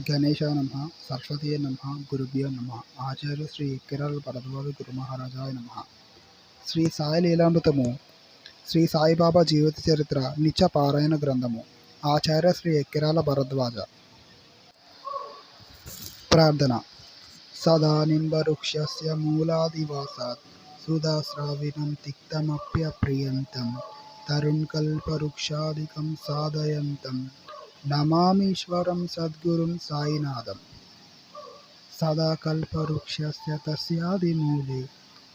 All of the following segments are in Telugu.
గణేశ నమ సరస్వతీయ నమ గురుభ్యో నమ ఆచార్య శ్రీ కిరల్ భరద్వాజ గురు మహారాజాయ నమ. శ్రీ సాయి లీలామృతము శ్రీ సాయిబాబా జీవిత చరిత్ర నిత్య పారాయణ గ్రంథము ఆచార్య శ్రీ ఎక్కిరాల భరద్వాజ. ప్రార్థన. సదా నింబవృక్షస్య మూలాదివాసాత్ సుధాస్రావిణం తిక్తమప్యప్రియంతం తరుణ్ కల్పవృక్షాదికం సాధయంతం నమామీశ్వరం సద్గురుం సాయినాథం సదా కల్పవృక్షస్య పర్యాది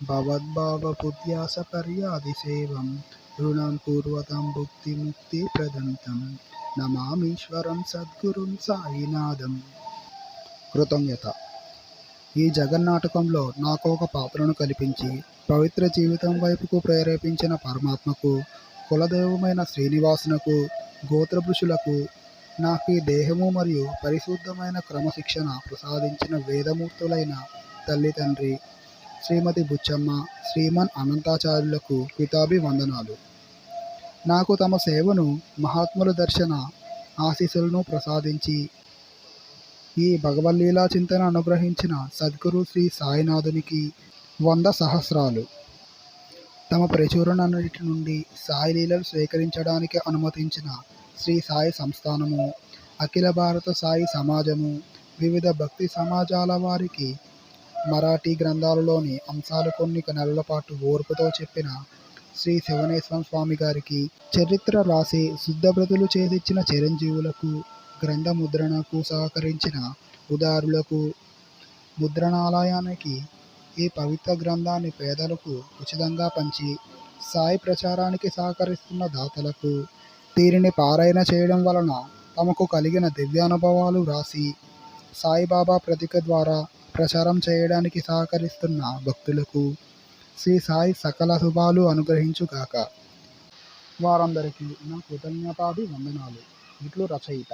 భవద్భావబుద్ధ్యాసపర్యాదిసేవం రుణం పూర్వతం భుక్తిముక్తిప్రదంతం నమామీశ్వరం సద్గురుం సాయినాథం కృతజ్ఞత ఈ జగన్నాటకంలో నాకు ఒక పాత్రను కల్పించి పవిత్ర జీవితం వైపుకు ప్రేరేపించిన పరమాత్మకు కులదైవమైన శ్రీనివాసునకు గోత్రపురుషులకు నాకు ఈ దేహము మరియు పరిశుద్ధమైన క్రమశిక్షణ ప్రసాదించిన వేదమూర్తులైన తల్లి తండ్రి శ్రీమతి బుచ్చమ్మ శ్రీమన్ అనంతాచార్యులకు పితాభి వందనాలు నాకు తమ సేవను మహాత్ముల దర్శన ఆశీస్సులను ప్రసాదించి ఈ భగవల్లీలా చింతన అనుగ్రహించిన సద్గురు శ్రీ సాయినాథునికి వంద సహస్రాలు తమ ప్రచురణన్నిటి నుండి సాయిలీలను స్వీకరించడానికి అనుమతించిన శ్రీ సాయి సంస్థానము అఖిల భారత సాయి సమాజము వివిధ భక్తి సమాజాల వారికి మరాఠీ గ్రంథాలలోని అంశాలు కొన్ని నెలల పాటు ఓర్పుతో చెప్పిన శ్రీ శివనేశ్వర స్వామి గారికి చరిత్ర రాసి శుద్ధబ్రతులు చేసిచ్చిన చిరంజీవులకు గ్రంథ ముద్రణకు సహకరించిన ఉదారులకు ముద్రణాలయానికి ఈ పవిత్ర గ్రంథాన్ని పేదలకు ఉచితంగా పంచి సాయి ప్రచారానికి సహకరిస్తున్న దాతలకు దీనిని పారాయణ చేయడం వలన తమకు కలిగిన దివ్యానుభవాలు వ్రాసి సాయిబాబా ప్రతిక ద్వారా ప్రచారం చేయడానికి సహకరిస్తున్న భక్తులకు శ్రీ సాయి సకల శుభాలు అనుగ్రహించుగాక వారందరికీ నా కృతజ్ఞతాది వందనాలు. ఇట్లు రచయిత.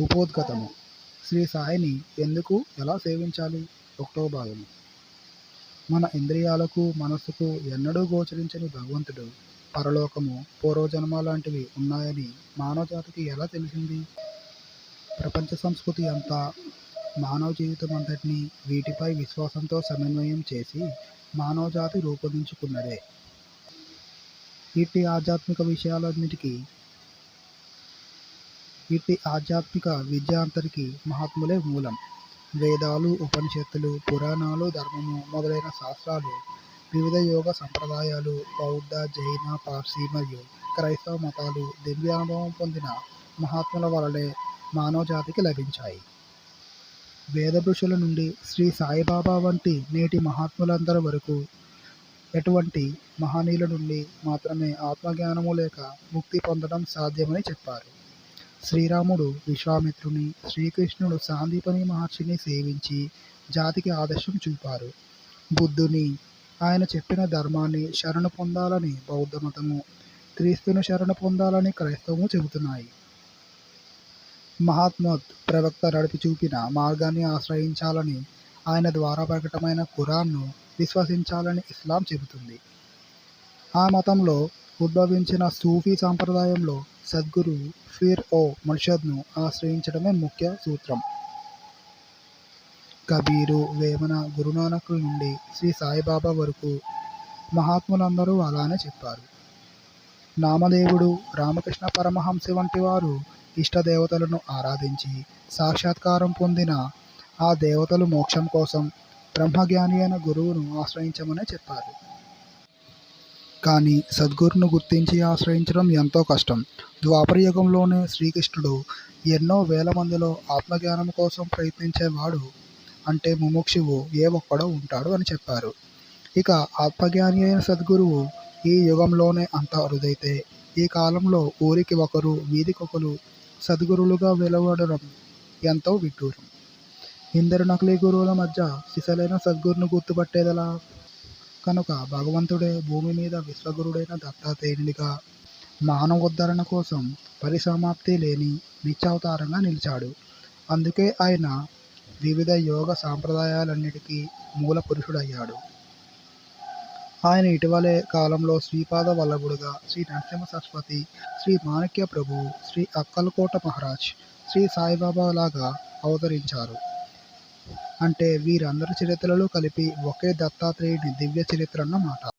ఉపోద్గతము శ్రీ సాయిని ఎందుకు ఎలా సేవించాలి? ఒకటో భాగము మన ఇంద్రియాలకు మనసుకు ఎన్నడూ గోచరించని భగవంతుడు పరలోకము పూర్వజన్మ లాంటివి ఉన్నాయని మానవజాతికి ఎలా తెలిసింది? ప్రపంచ సంస్కృతి అంతా మానవ జీవితం అంతటినీ వీటిపై విశ్వాసంతో సమన్వయం చేసి మానవజాతి రూపొందించుకున్నదే. ఇట్టి ఆధ్యాత్మిక విషయాలన్నిటికీ ఇట్టి ఆధ్యాత్మిక విద్య అంతటికి మహాత్ములే మూలం. వేదాలు ఉపనిషత్తులు పురాణాలు ధర్మము మొదలైన శాస్త్రాలు వివిధ యోగ సంప్రదాయాలు బౌద్ధ జైన పార్సీ మరియు క్రైస్తవ మతాలు దివ్యానుభవం పొందిన మహాత్ముల వలనే మానవ జాతికి లభించాయి. వేద ఋషుల నుండి శ్రీ సాయిబాబా వంటి నేటి మహాత్ములందరి వరకు ఎటువంటి మహనీయుల నుండి మాత్రమే ఆత్మజ్ఞానము లేక ముక్తి పొందడం సాధ్యమని చెప్పారు. శ్రీరాముడు విశ్వామిత్రుని శ్రీకృష్ణుడు సాందీపని మహర్షిని సేవించి జాతికి ఆదర్శం చూపారు. బుద్ధుని ఆయన చెప్పిన ధర్మాన్ని శరణు పొందాలని బౌద్ధ మతము క్రీస్తును శరణు పొందాలని క్రైస్తవము చెబుతున్నాయి. మహాత్మత్ ప్రవక్త నడిపి చూపిన మార్గాన్ని ఆశ్రయించాలని ఆయన ద్వారా ప్రకటమైన ఖురాన్ను విశ్వసించాలని ఇస్లాం చెబుతుంది. ఆ మతంలో ఉద్భవించిన సూఫీ సాంప్రదాయంలో సద్గురు ఫిర్ ఓ మర్షద్ను ఆశ్రయించడమే ముఖ్య సూత్రం. కబీరు వేమన గురునానకుల నుండి శ్రీ సాయిబాబా వరకు మహాత్ములందరూ అలానే చెప్పారు. నామదేవుడు రామకృష్ణ పరమహంస వంటి వారు ఇష్టదేవతలను ఆరాధించి సాక్షాత్కారం పొందిన ఆ దేవతలు మోక్షం కోసం బ్రహ్మజ్ఞాని అయిన గురువును ఆశ్రయించమని చెప్పారు. కానీ సద్గురును గుర్తించి ఆశ్రయించడం ఎంతో కష్టం. ద్వాపరయుగంలోనే శ్రీకృష్ణుడు ఎన్నో వేల మందిలో ఆత్మజ్ఞానం కోసం ప్రయత్నించేవాడు అంటే ముముక్షువు ఏ ఒక్కడో ఉంటాడు అని చెప్పారు. ఇక ఆత్మజ్ఞాని అయిన సద్గురువు ఈ యుగంలోనే అంత అరుదైతే ఈ కాలంలో ఊరికి ఒకరు వీధికొకరు సద్గురులుగా వెలువడడం ఎంతో విడ్డూరం. ఇందరు నకిలీ గురువుల మధ్య సిసలైన సద్గురును గుర్తుపట్టేదలా? కనుక భగవంతుడే భూమి మీద విశ్వగురుడైన దత్తాత్రేయునిగా మానవోద్ధరణ కోసం పరిసమాప్తి లేని నిత్యావతారంగా నిలిచాడు. అందుకే ఆయన వివిధ యోగ సాంప్రదాయాలన్నిటికీ మూల పురుషుడయ్యాడు. ఆయన ఇటీవలే కాలంలో శ్రీపాద వల్లభుడుగా శ్రీ నరసింహ సరస్వతి శ్రీ మాణిక్య ప్రభు శ్రీ అక్కలకోట మహారాజ్ శ్రీ సాయిబాబా లాగా అవతరించారు. అంటే వీరందరి చరిత్రలు కలిపి ఒకే దత్తాత్రేయుని దివ్య చరిత్ర అన్నమాట.